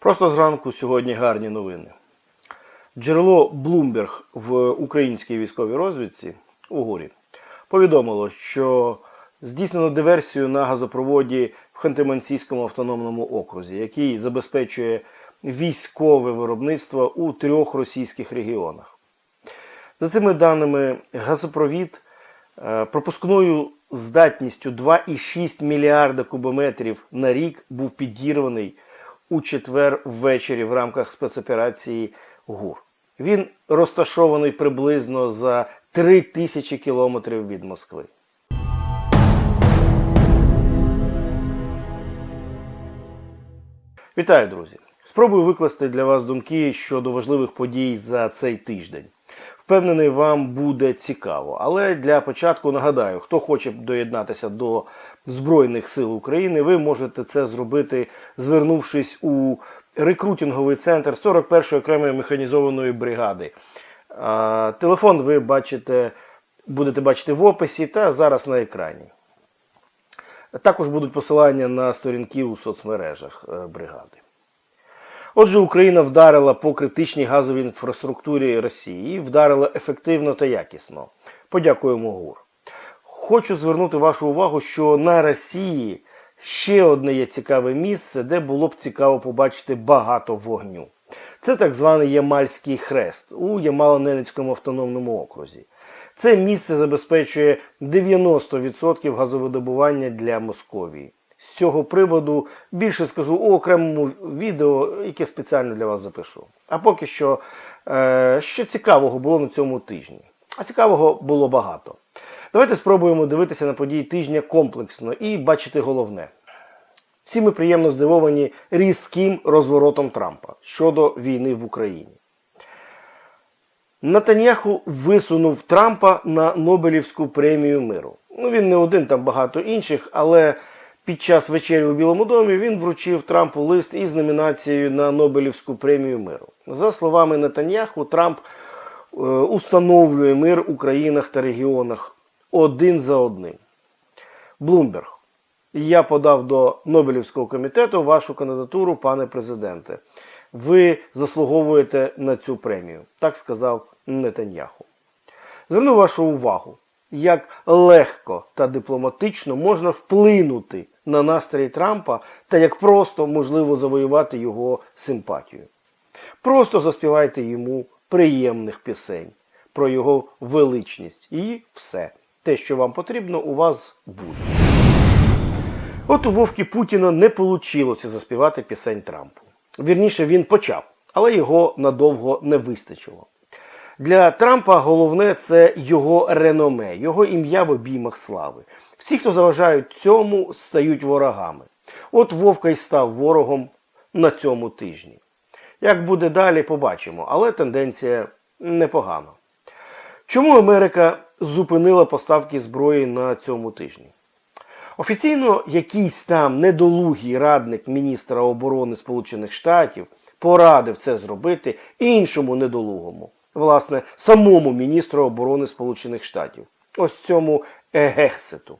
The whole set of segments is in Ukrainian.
Просто зранку сьогодні гарні новини. Джерело Bloomberg в українській військовій розвідці у горі повідомило, що здійснено диверсію на газопроводі в Ханти-Мансійському автономному окрузі, який забезпечує військове виробництво у трьох російських регіонах. За цими даними, газопровід е, пропускною здатністю 2,6 мільярда кубометрів на рік був підірваний у четвер ввечері в рамках спецоперації ГУР. Він розташований приблизно за 3 тисячі кілометрів від Москви. Вітаю, друзі! Спробую викласти для вас думки щодо важливих подій за цей тиждень. Впевнений, вам буде цікаво. Але для початку нагадаю, хто хоче доєднатися до Збройних сил України, ви можете це зробити, звернувшись у рекрутинговий центр 41-ї окремої механізованої бригади. Телефон ви бачите, будете бачити в описі та зараз на екрані. Також будуть посилання на сторінки у соцмережах е, бригади. Отже, Україна вдарила по критичній газовій інфраструктурі Росії, вдарила ефективно та якісно. Подякуємо ГУР. Хочу звернути вашу увагу, що на Росії ще одне є цікаве місце, де було б цікаво побачити багато вогню. Це так званий Ямальський хрест у Ямало-Ненецькому автономному окрузі. Це місце забезпечує 90% газовидобування для Московії. З цього приводу більше скажу у окремому відео, яке спеціально для вас запишу. А поки що, е, що цікавого було на цьому тижні. А цікавого було багато. Давайте спробуємо дивитися на події тижня комплексно і бачити головне. Всі ми приємно здивовані різким розворотом Трампа щодо війни в Україні. Натаньяху висунув Трампа на Нобелівську премію миру. Ну, він не один, там багато інших, але під час вечері у Білому домі він вручив Трампу лист із номінацією на Нобелівську премію миру. За словами Натаньяху, Трамп е, установлює мир у країнах та регіонах один за одним. Блумберг. Я подав до Нобелівського комітету вашу кандидатуру, пане президенте. Ви заслуговуєте на цю премію, так сказав Нетаньяху. Зверну вашу увагу, як легко та дипломатично можна вплинути на настрій Трампа та як просто можливо завоювати його симпатію. Просто заспівайте йому приємних пісень про його величність і все. Те, що вам потрібно, у вас буде. От у Вовки Путіна не вийшло заспівати пісень Трампу. Вірніше, він почав, але його надовго не вистачило. Для Трампа головне це його реноме, його ім'я в обіймах слави. Всі, хто заважають цьому, стають ворогами. От Вовка й став ворогом на цьому тижні. Як буде далі, побачимо, але тенденція непогана. Чому Америка зупинила поставки зброї на цьому тижні? Офіційно якийсь там недолугий радник міністра оборони Сполучених Штатів порадив це зробити іншому недолугому, власне, самому міністру оборони Сполучених Штатів, ось цьому Егексету.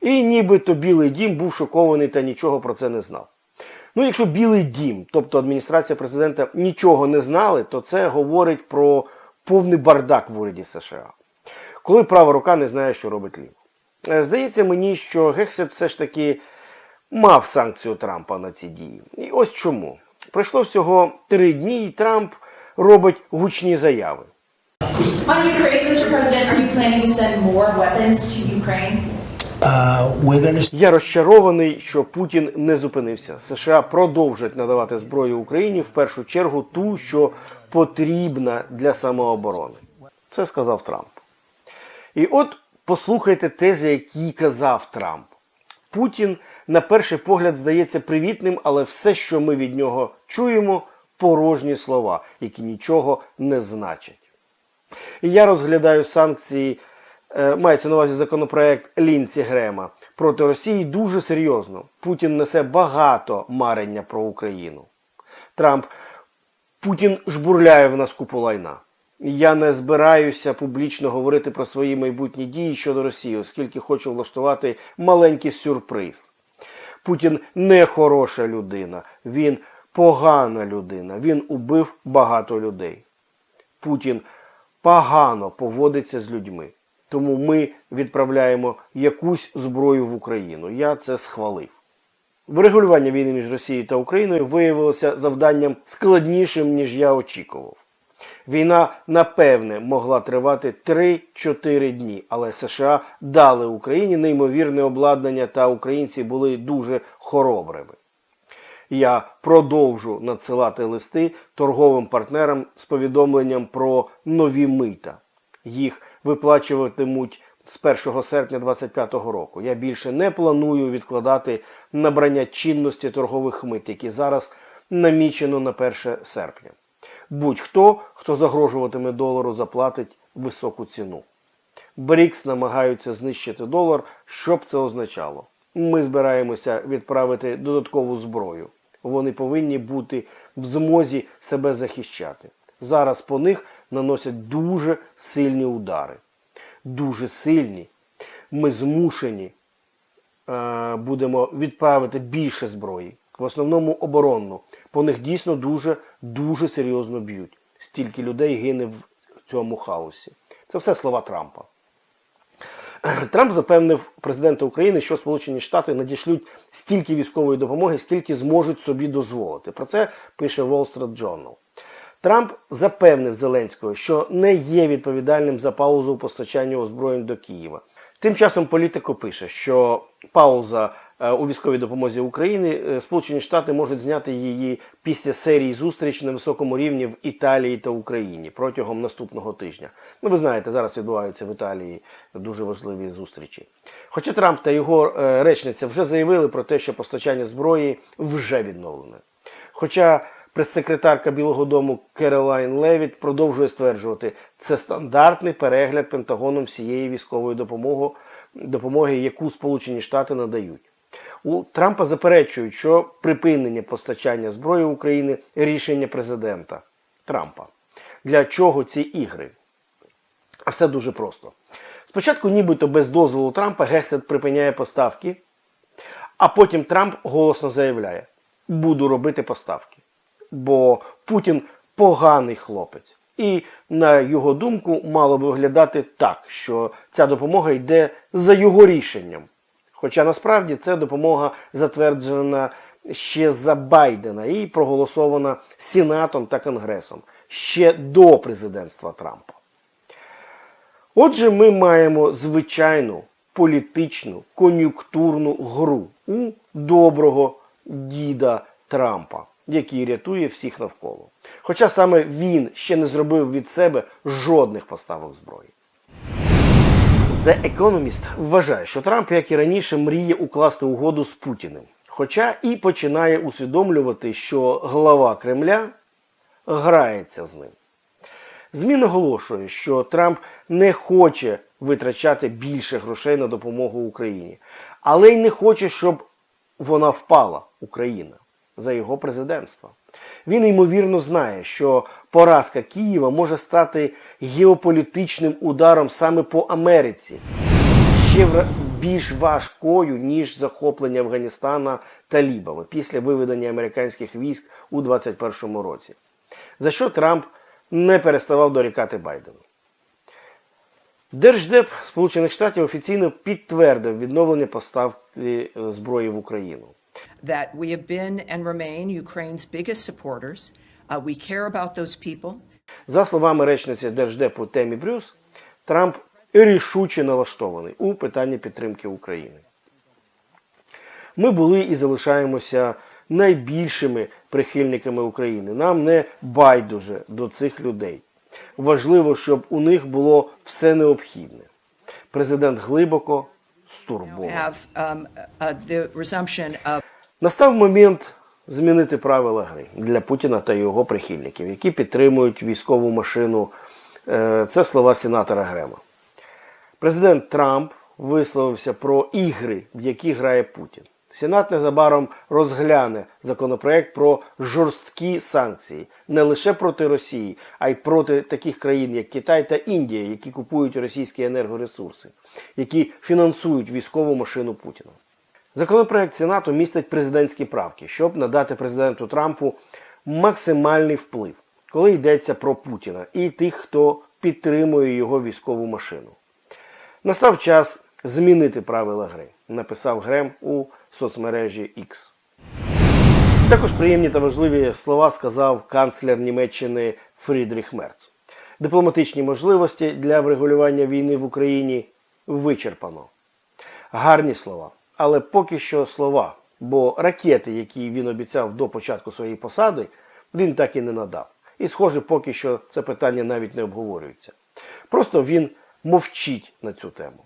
І нібито Білий Дім був шокований та нічого про це не знав. Ну, якщо Білий Дім, тобто адміністрація президента, нічого не знали, то це говорить про повний бардак в уряді США. Коли права рука не знає, що робить ліва. Е, Здається мені, що Гексет все ж таки мав санкцію Трампа на ці дії. І ось чому. Пройшло всього три дні, і Трамп робить гучні заяви. On Ukraine, Mr. President, are you planning to send more weapons to Ukraine? Uh, Я розчарований, що Путін не зупинився. США продовжать надавати зброю Україні в першу чергу ту, що потрібна для самооборони. Це сказав Трамп. І от послухайте тези, які казав Трамп. Путін на перший погляд здається привітним, але все, що ми від нього чуємо, порожні слова, які нічого не значать. І я розглядаю санкції, е, мається на увазі законопроект Лінці Грема проти Росії дуже серйозно. Путін несе багато марення про Україну. Трамп Путін жбурляє в нас купу лайна. Я не збираюся публічно говорити про свої майбутні дії щодо Росії, оскільки хочу влаштувати маленький сюрприз. Путін не хороша людина. Він погана людина. Він убив багато людей. Путін погано поводиться з людьми. Тому ми відправляємо якусь зброю в Україну. Я це схвалив. Врегулювання війни між Росією та Україною виявилося завданням складнішим, ніж я очікував. Війна, напевне, могла тривати 3-4 дні, але США дали Україні неймовірне обладнання, та українці були дуже хоробрими. Я продовжу надсилати листи торговим партнерам з повідомленням про нові мита. Їх виплачуватимуть з 1 серпня 2025 року. Я більше не планую відкладати набрання чинності торгових мит, які зараз намічено на 1 серпня. Будь-хто, хто загрожуватиме долару, заплатить високу ціну. БРІКС намагаються знищити долар. Що б це означало? Ми збираємося відправити додаткову зброю. Вони повинні бути в змозі себе захищати. Зараз по них наносять дуже сильні удари. Дуже сильні. Ми змушені е, будемо відправити більше зброї, в основному оборонну. По них дійсно дуже дуже серйозно б'ють. Стільки людей гине в цьому хаосі. Це все слова Трампа. Трамп запевнив президента України, що Сполучені Штати надішлють стільки військової допомоги, скільки зможуть собі дозволити. Про це пише Wall Street Journal. Трамп запевнив Зеленського, що не є відповідальним за паузу у постачанні озброєнь до Києва. Тим часом політико пише, що пауза у військовій допомозі України е, Сполучені Штати можуть зняти її після серії зустріч на високому рівні в Італії та Україні протягом наступного тижня. Ну, ви знаєте, зараз відбуваються в Італії дуже важливі зустрічі. Хоча Трамп та його е, речниця вже заявили про те, що постачання зброї вже відновлене. Хоча прес-секретарка Білого Дому Керолайн Левіт продовжує стверджувати, це стандартний перегляд Пентагоном всієї військової допомоги, допомоги, яку Сполучені Штати надають. У Трампа заперечують, що припинення постачання зброї України рішення президента Трампа. Для чого ці ігри? А все дуже просто. Спочатку, нібито без дозволу Трампа, Гексет припиняє поставки, а потім Трамп голосно заявляє: буду робити поставки. Бо Путін поганий хлопець. І, на його думку, мало би виглядати так, що ця допомога йде за його рішенням. Хоча насправді це допомога затверджена ще за Байдена і проголосована Сенатом та Конгресом ще до президентства Трампа. Отже, ми маємо звичайну політичну кон'юнктурну гру у доброго діда Трампа, який рятує всіх навколо. Хоча саме він ще не зробив від себе жодних поставок зброї. The Economist вважає, що Трамп, як і раніше, мріє укласти угоду з Путіним. Хоча і починає усвідомлювати, що глава Кремля грається з ним. ЗМІ наголошує, що Трамп не хоче витрачати більше грошей на допомогу Україні, але й не хоче, щоб вона впала, Україна, за його президентства. Він ймовірно знає, що поразка Києва може стати геополітичним ударом саме по Америці, ще більш важкою, ніж захоплення Афганістана талібами після виведення американських військ у 2021 році. За що Трамп не переставав дорікати Байдену. Держдеп Сполучених Штатів офіційно підтвердив відновлення поставки е, зброї в Україну. That we have been and remain Ukraine's biggest supporters. Uh, we care about those people. За словами речниці Держдепу Темі Брюс, Трамп рішуче налаштований у питанні підтримки України. Ми були і залишаємося найбільшими прихильниками України. Нам не байдуже до цих людей. Важливо, щоб у них було все необхідне. Президент глибоко стурбований. Настав момент змінити правила гри для Путіна та його прихильників, які підтримують військову машину. Е, Це слова сенатора Грема. Президент Трамп висловився про ігри, в які грає Путін. Сенат незабаром розгляне законопроект про жорсткі санкції не лише проти Росії, а й проти таких країн, як Китай та Індія, які купують російські енергоресурси, які фінансують військову машину Путіна. Законопроект Сенату містить президентські правки, щоб надати президенту Трампу максимальний вплив, коли йдеться про Путіна і тих, хто підтримує його військову машину. Настав час змінити правила гри, написав Грем у соцмережі X. Також приємні та важливі слова сказав канцлер Німеччини Фрідріх Мерц. Дипломатичні можливості для врегулювання війни в Україні вичерпано. Гарні слова, але поки що слова, бо ракети, які він обіцяв до початку своєї посади, він так і не надав. І, схоже, поки що це питання навіть не обговорюється. Просто він мовчить на цю тему.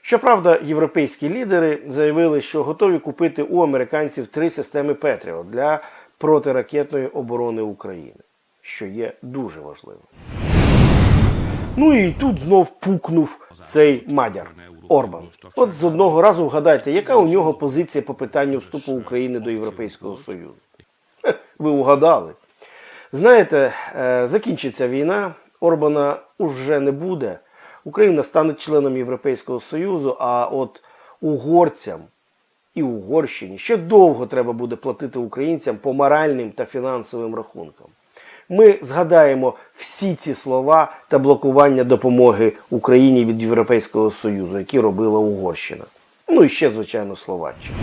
Щоправда, європейські лідери заявили, що готові купити у американців три системи Петріот для протиракетної оборони України, що є дуже важливим. Ну і тут знов пукнув цей мадяр Орбан. От з одного разу вгадайте, яка у нього позиція по питанню вступу України до Європейського Союзу? Ви угадали. Знаєте, е, закінчиться війна, Орбана уже не буде. Україна стане членом Європейського Союзу, а от угорцям і Угорщині ще довго треба буде платити українцям по моральним та фінансовим рахункам. Ми згадаємо всі ці слова та блокування допомоги Україні від Європейського Союзу, які робила Угорщина. Ну і ще, звичайно, Словаччина.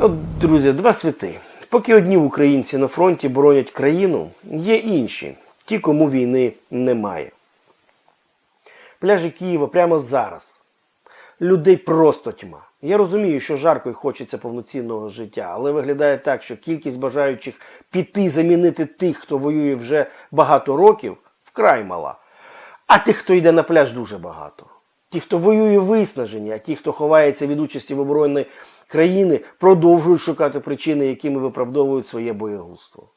От, друзі, два світи. Поки одні українці на фронті боронять країну, є інші, ті, кому війни немає. Пляжі Києва прямо зараз. Людей просто тьма. Я розумію, що жарко і хочеться повноцінного життя, але виглядає так, що кількість бажаючих піти замінити тих, хто воює вже багато років, вкрай мала. А тих, хто йде на пляж, дуже багато. Ті, хто воює виснажені, а ті, хто ховається від участі в обороні країни, продовжують шукати причини, якими виправдовують своє боєгузтво.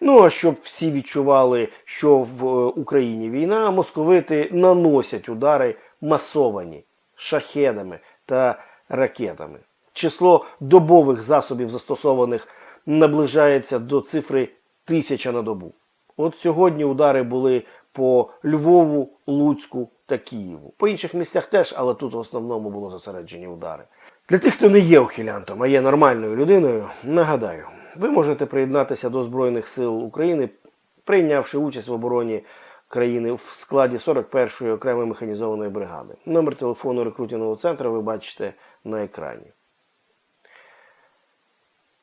Ну а щоб всі відчували, що в е, Україні війна, московити наносять удари масовані шахедами та ракетами. Число добових засобів застосованих наближається до цифри тисяча на добу. От сьогодні удари були по Львову, Луцьку та Києву. По інших місцях теж, але тут в основному було зосереджені удари. Для тих, хто не є ухилянтом, а є нормальною людиною, нагадаю, ви можете приєднатися до Збройних сил України, прийнявши участь в обороні країни в складі 41-ї окремої механізованої бригади. Номер телефону рекрутингового центру ви бачите на екрані.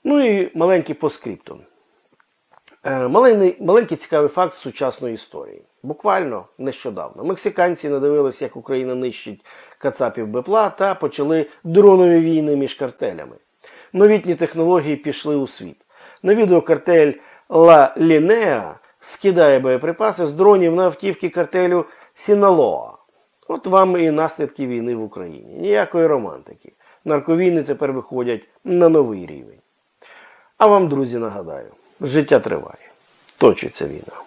Ну і маленький поскриптум. Е, Маленький, маленький цікавий факт сучасної історії. Буквально нещодавно мексиканці надивились, як Україна нищить кацапів Бепла та почали дронові війни між картелями. Новітні технології пішли у світ. На відео картель Ла Лінеа скидає боєприпаси з дронів на автівки картелю Сіналоа. От вам і наслідки війни в Україні. Ніякої романтики. Нарковійни тепер виходять на новий рівень. А вам, друзі, нагадаю, життя триває. Точиться війна.